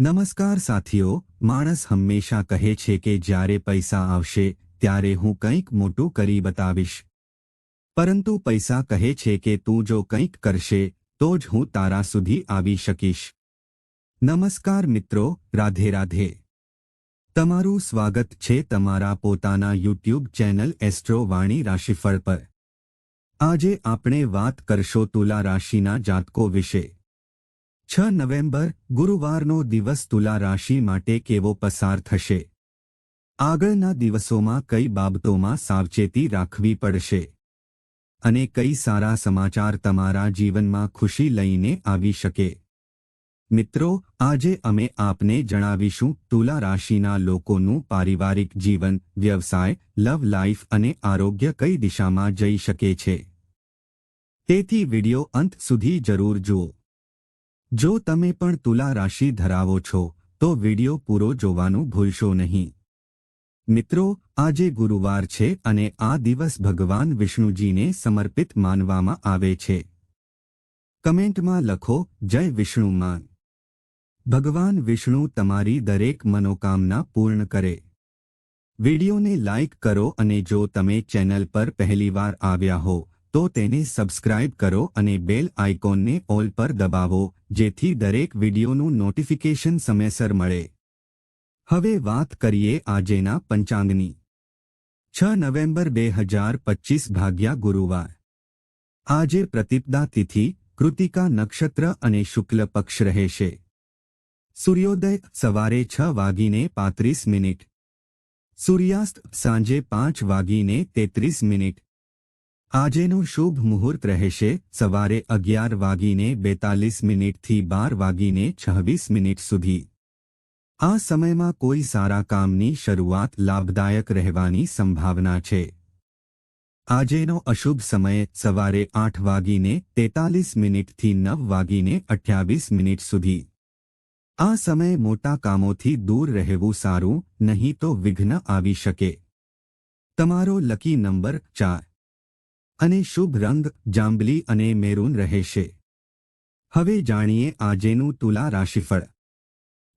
નમસ્કાર સાથીઓ, માણસ હંમેશા કહે છે કે જ્યારે પૈસા આવશે, ત્યારે હું કંઈક મોટું કરી બતાવીશ. પરંતુ પૈસા કહે છે કે તું જો કંઈક કરશે, તો જ હું તારા સુધી આવી શકીશ. નમસ્કાર મિત્રો, રાધે રાધે. તમારું સ્વાગત છે તમારા પોતાના યુટ્યુબ ચેનલ એસ્ટ્રો વાણી રાશિફળ પર. આજે આપણે વાત કરશો તુલા રાશિના જાતકો વિશે. છ નવેમ્બર, ગુરુવારનો દિવસ તુલા રાશિ માટે કેવો પસાર થશે? આગળના દિવસોમાં કઈ બાબતોમાં સાવચેતી રાખવી પડશે? અને કઈ સારા સમાચાર તમારા જીવનમાં ખુશી લઈને આવી શકે? મિત્રો, આજે અમે આપને જણાવીશું તુલા રાશિના લોકોનું પારિવારિક જીવન, વ્યવસાય, લવ લાઈફ અને આરોગ્ય કઈ દિશામાં જઈ શકે છે. તેથી વિડિયો અંત સુધી જરૂર જુઓ. જો તમે પણ તુલા રાશિ ધરાવો છો, તો વિડિયો પૂરો જોવાનું ભૂલશો નહીં. મિત્રો, આજે ગુરુવાર છે અને આ દિવસ ભગવાન વિષ્ણુજીને સમર્પિત માનવામાં આવે છે. કમેન્ટમાં લખો, જય વિષ્ણુમાન ભગવાન વિષ્ણુ તમારી દરેક મનોકામના પૂર્ણ કરે. વિડિયોને લાઇક કરો અને જો તમે ચેનલ પર પહેલીવાર આવ્યા હો તો તેને સબસ્ક્રાઇબ કરો અને બેલ આઇકોનને ઓલ પર દબાવો, જેથી દરેક વિડિયોનું નોટિફિકેશન સમયસર મળે. હવે વાત કરીએ આજેના પંચાંગની. છ નવેમ્બર બે હજાર પચીસ ભાગ્યા ગુરુવાર. આજે પ્રતિપદા તિથિ, કૃતિકા નક્ષત્ર અને શુક્લ પક્ષ રહેશે. સૂર્યોદય સવારે છ વાગીને પાંત્રીસ મિનિટ. સૂર્યાસ્ત સાંજે પાંચ વાગીને તેત્રીસ મિનિટ. આજેનું શુભ મુહૂર્ત રહેશે. સવારે અગિયાર વાગીને બેતાલીસ મિનિટથી બાર વાગીને છવ્વીસ મિનિટ સુધી. આ સમયમાં કોઈ સારા કામની શરૂઆત લાભદાયક રહેવાની સંભાવના છે. આજેનો અશુભ સમય સવારે આઠ વાગીને તેતાલીસ મિનિટથી નવ વાગીને અઠ્યાવીસ મિનિટ સુધી. આ સમય મોટા કામોથી દૂર રહેવું સારું, નહીં તો વિઘ્ન આવી શકે. તમારો લકી નંબર ચાર. અને શુભ રંગ, જાંબલી અને મેરૂન રહેશે હવે જાણીએ આજેનું તુલા રાશિફળ.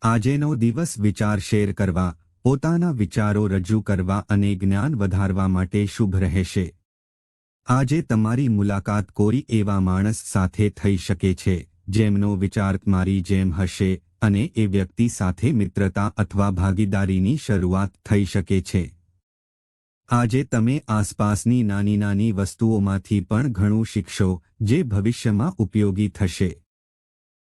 આજેનો દિવસ વિચાર શેર કરવા, પોતાના વિચારો રજૂ કરવા અને જ્ઞાન વધારવા માટે શુભ રહેશે આજે તમારી મુલાકાત કોઈ એવા માણસ સાથે થઈ શકે છે, જેમનો વિચાર મારી જેમ હશે અને એ વ્યક્તિ સાથે મિત્રતા અથવા ભાગીદારીની શરૂઆત થઈ શકે છે. આજે તમે આસપાસની નાની નાની વસ્તુઓમાંથી પણ ઘણું શીખશો, જે ભવિષ્યમાં ઉપયોગી થશે.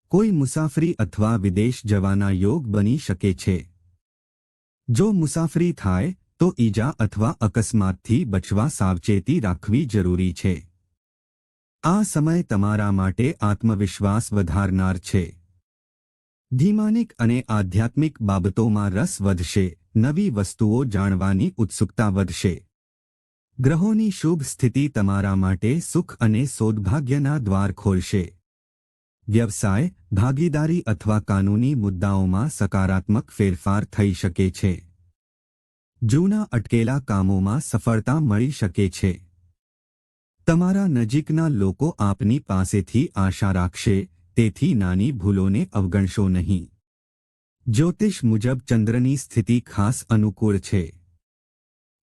કોઈ મુસાફરી અથવા વિદેશ જવાના યોગ બની શકે છે. જો મુસાફરી થાય, તો ઈજા અથવા અકસ્માતથી બચવા સાવચેતી રાખવી જરૂરી છે. આ સમય તમારા માટે આત્મવિશ્વાસ વધારનાર છે. ધીમાનિક અને આધ્યાત્મિક બાબતોમાં રસ વધશે. નવી વસ્તુઓ જાણવાની ઉત્સુકતા વધશે. ગ્રહોની શુભ સ્થિતિ તમારા માટે સુખ અને સૌદભાગ્યના દ્વાર ખોલશે. વ્યવસાય, ભાગીદારી અથવા કાનૂની મુદ્દાઓમાં સકારાત્મક ફેરફાર થઈ શકે છે. જૂના અટકેલા કામોમાં સફળતા મળી શકે છે. તમારા નજીકના લોકો આપની પાસેથી આશા રાખશે, તેથી નાની ભૂલોને અવગણશો નહીં. જ્યોતિષ મુજબ ચંદ્રની સ્થિતિ ખાસ અનુકૂળ છે.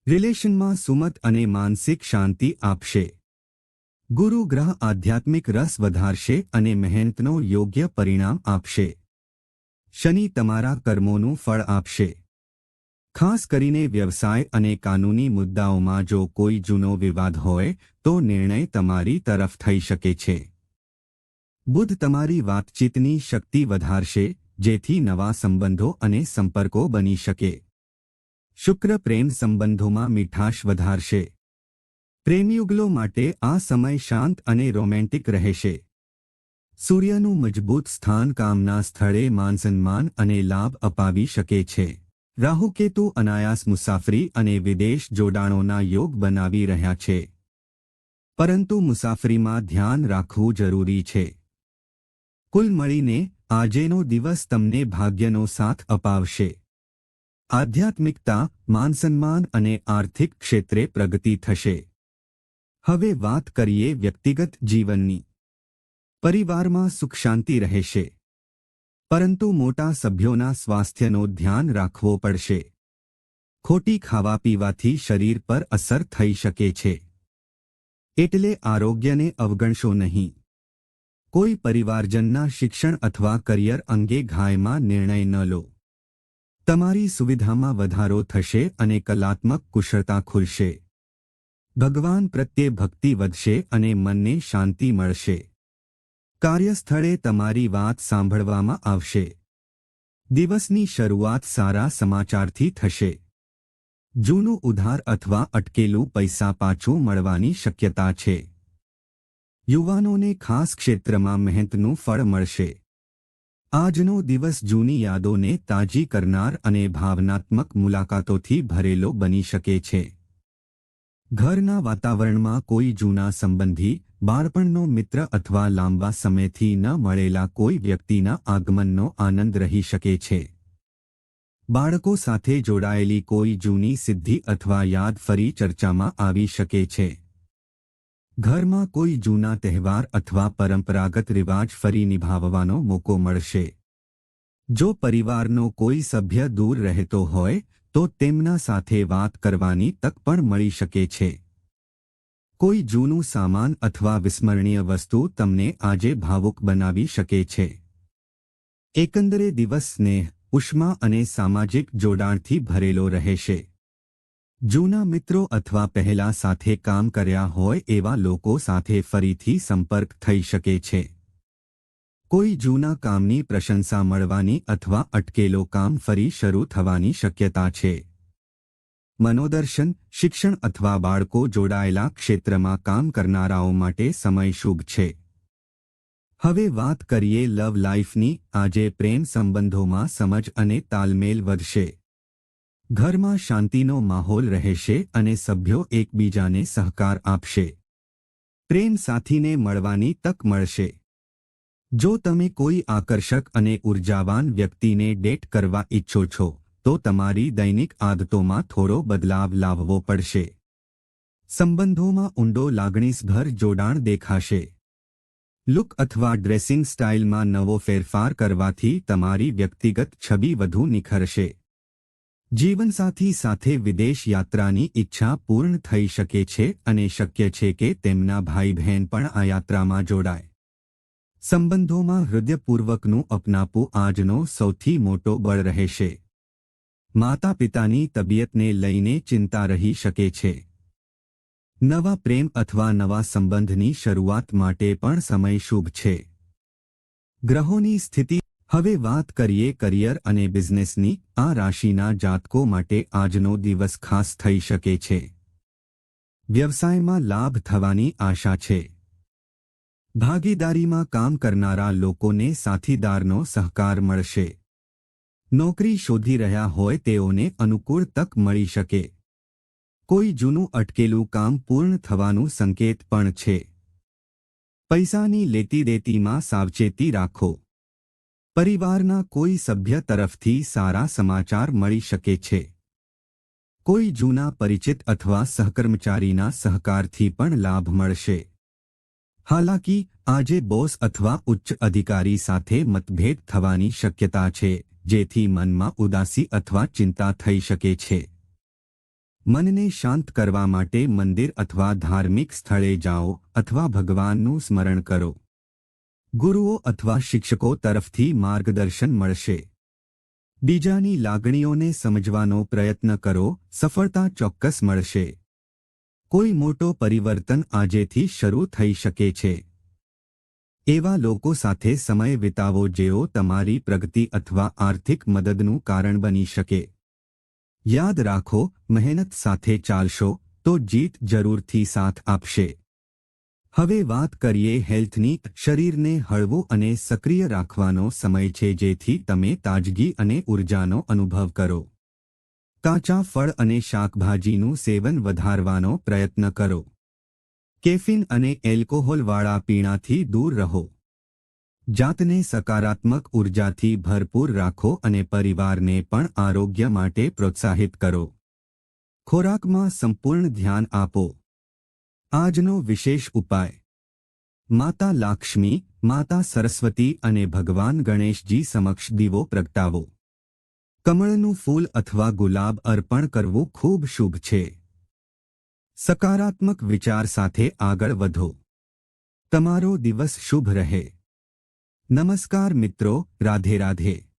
રિલેશનમાં સુમત અને માનસિક શાંતિ આપશે. ગુરુ ગ્રહ આધ્યાત્મિક રસ વધારશે અને મહેનતનો યોગ્ય પરિણામ આપશે. શનિ તમારા કર્મોનું ફળ આપશે. ખાસ કરીને વ્યવસાય અને કાનૂની મુદ્દાઓમાં જો કોઈ જૂનો વિવાદ હોય, તો નિર્ણય તમારી તરફ થઈ શકે છે. બુધ તમારી વાતચીતની શક્તિ વધારશે જેથી નવા સંબંધો અને સંપર્કો બની શકે. શુક્ર પ્રેમ સંબંધોમાં મીઠાશ વધારશે. પ્રેમયુગલો માટે આ સમય શાંત અને રોમેન્ટિક રહેશે. સૂર્યનું મજબૂત સ્થાન કામના સ્થળે માનસન્માન અને લાભ અપાવી શકે છે. રાહુકેતુ અનાયાસ મુસાફરી અને વિદેશ જોડાણોના યોગ બનાવી રહ્યા છે. પરંતુ મુસાફરીમાં ધ્યાન રાખવું જરૂરી છે. કુલ મળીને આજેનો દિવસ તમને ભાગ્યનો સાથ અપાવશે. આધ્યાત્મિકતા, માનસન્માન અને આર્થિક ક્ષેત્રે પ્રગતિ થશે. હવે વાત કરીએ વ્યક્તિગત જીવનની. પરિવારમાં સુખ શાંતિ રહેશે. પરંતુ મોટા સભ્યોના સ્વાસ્થ્યનો ધ્યાન રાખવો પડશે. ખોટી ખાવા પીવાથી શરીર પર અસર થઈ શકે છે. એટલે આરોગ્યને અવગણશો નહીં. કોઈ પરિવારજનના શિક્ષણ અથવા કરિયર અંગે ઘાયમાં નિર્ણય ન લો. તમારી સુવિધામાં વધારો થશે અને કલાત્મક કુશળતા ખુલશે. ભગવાન પ્રત્યે ભક્તિ વધશે અને મનને શાંતિ મળશે. કાર્યસ્થળે તમારી વાત સાંભળવામાં આવશે. દિવસની શરૂઆત સારા સમાચારથી થશે. જૂનું ઉધાર અથવા અટકેલું પૈસા પાછું મળવાની શક્યતા છે. યુવાનોને ખાસ ક્ષેત્રમાં મહેનતનું ફળ મળશે. આજનો દિવસ જૂની યાદોને તાજી કરનાર અને ભાવનાત્મક મુલાકાતોથી ભરેલો બની શકે છે. ઘરના વાતાવરણમાં કોઈ જૂના સંબંધી, બાળપણનો મિત્ર અથવા લાંબા સમયથી ન મળેલા કોઈ વ્યક્તિના આગમનનો આનંદ રહી શકે છે. બાળકો સાથે જોડાયેલી કોઈ જૂની સિદ્ધિ અથવા યાદ ફરી ચર્ચામાં આવી શકે છે. ઘરમાં કોઈ જૂના તહેવાર અથવા પરંપરાગત રિવાજ ફરી નિભાવવાનો મોકો મળશે. જો પરિવારનો કોઈ સભ્ય દૂર રહેતો હોય, તો તેમના સાથે વાત કરવાની તક પણ મળી શકે છે. કોઈ જૂનું સામાન અથવા વિસ્મરણીય વસ્તુ તમને આજે ભાવુક બનાવી શકે છે. એકંદરે દિવસ સ્નેહ, ઉષ્મા અને સામાજિક જોડાણથી ભરેલો રહેશે. જૂના મિત્રો અથવા પહેલા સાથે કામ કર્યા હોય એવા લોકો સાથે ફરીથી સંપર્ક થઈ શકે છે. કોઈ જૂના કામની પ્રશંસા મળવાની અથવા અટકેલો કામ ફરી શરૂ થવાની શક્યતા છે. મનોદર્શન, શિક્ષણ અથવા બાળકો જોડાયેલા ક્ષેત્રમાં કામ કરનારાઓ માટે સમય શુભ છે. હવે વાત કરીએ લવ લાઈફની, આજે પ્રેમ સંબંધોમાં સમજ અને તાલમેલ વધશે. ઘરમાં શાંતિનો માહોલ રહેશે અને સભ્યો એકબીજાને સહકાર આપશે. પ્રેમ સાથીને મળવાની તક મળશે. જો તમે કોઈ આકર્ષક અને ઉર્જાવાન વ્યક્તિને ડેટ કરવા ઈચ્છો છો, તો તમારી દૈનિક આદતોમાં થોડો બદલાવ લાવવો પડશે. સંબંધોમાં ઊંડો લાગણીસભર જોડાણ દેખાશે. લુક અથવા ડ્રેસિંગ સ્ટાઇલમાં નવો ફેરફાર કરવાથી તમારી વ્યક્તિગત છબી વધુ નિખરશે. જીવનસાથી સાથે વિદેશ યાત્રાની ઈચ્છા પૂર્ણ થઈ શકે છે અને શક્ય છે કે તેમના ભાઈ બહેન પણ આ યાત્રામાં જોડાય. સંબંધોમાં હૃદયપૂર્વકનું અપનાપું આજનો સૌથી મોટો બળ રહેશે. માતા પિતાની તબિયતને લઈને ચિંતા રહી શકે છે. નવા પ્રેમ અથવા નવા સંબંધની શરૂઆત માટે પણ સમય શુભ છે. ગ્રહોની સ્થિતિ હવે વાત કરીએ કરિયર અને બિઝનેસની. આ રાશિના જાતકો માટે આજનો દિવસ ખાસ થઈ શકે છે. વ્યવસાયમાં લાભ થવાની આશા છે. ભાગીદારીમાં કામ કરનારા લોકોને સાથીદારનો સહકાર મળશે. નોકરી શોધી રહ્યા હોય તેઓને અનુકૂળ તક મળી શકે. કોઈ જૂનું અટકેલું કામ પૂર્ણ થવાનું સંકેત પણ છે. પૈસાની લેતી દેતીમાં સાવચેતી રાખો. પરિવારના કોઈ સભ્ય તરફથી સારા સમાચાર મળી શકે છે. કોઈ જૂના પરિચિત અથવા સહકર્મચારીના સહકારથી પણ લાભ મળશે. હાલાકી, આજે બોસ અથવા ઉચ્ચ અધિકારી સાથે મતભેદ થવાની શક્યતા છે, જેથી મનમાં ઉદાસી અથવા ચિંતા થઈ શકે છે. મનને શાંત કરવા માટે મંદિર અથવા ધાર્મિક સ્થળે જાઓ અથવા ભગવાનનું સ્મરણ કરો. ગુરુઓ અથવા શિક્ષકો તરફથી માર્ગદર્શન મળશે. બીજાની લાગણીઓને સમજવાનો પ્રયત્ન કરો, સફળતા ચોક્કસ મળશે. કોઈ મોટો પરિવર્તન આજેથી શરૂ થઈ શકે છે. એવા લોકો સાથે સમય વિતાવો જેઓ તમારી પ્રગતિ અથવા આર્થિક મદદનું કારણ બની શકે. યાદ રાખો, મહેનત સાથે ચાલશો, તો જીત જરૂરથી સાથ આપશે. હવે વાત કરીએ હેલ્થની, શરીરને હળવું અને સક્રિય રાખવાનો સમય છે જેથી તમે તાજગી અને ઉર્જાનો અનુભવ કરો. કાચા ફળ અને શાકભાજીનું સેવન વધારવાનો પ્રયત્ન કરો. કેફીન અને એલ્કોહોલવાળા પીણાથી દૂર રહો. જાતને સકારાત્મક ઉર્જાથી ભરપૂર રાખો અને પરિવારને પણ આરોગ્ય માટે પ્રોત્સાહિત કરો. ખોરાકમાં સંપૂર્ણ ધ્યાન આપો. આજનો વિશેષ ઉપાય. માતા લાક્ષ્મી, માતા સરસ્વતી અને ભગવાન ગણેશજી સમક્ષ દીવો પ્રગટાવો. કમળનું ફૂલ અથવા ગુલાબ અર્પણ કરવું ખૂબ શુભ છે. સકારાત્મક વિચાર સાથે આગળ વધો. તમારો દિવસ શુભ રહે. નમસ્કાર મિત્રો, રાધે રાધે.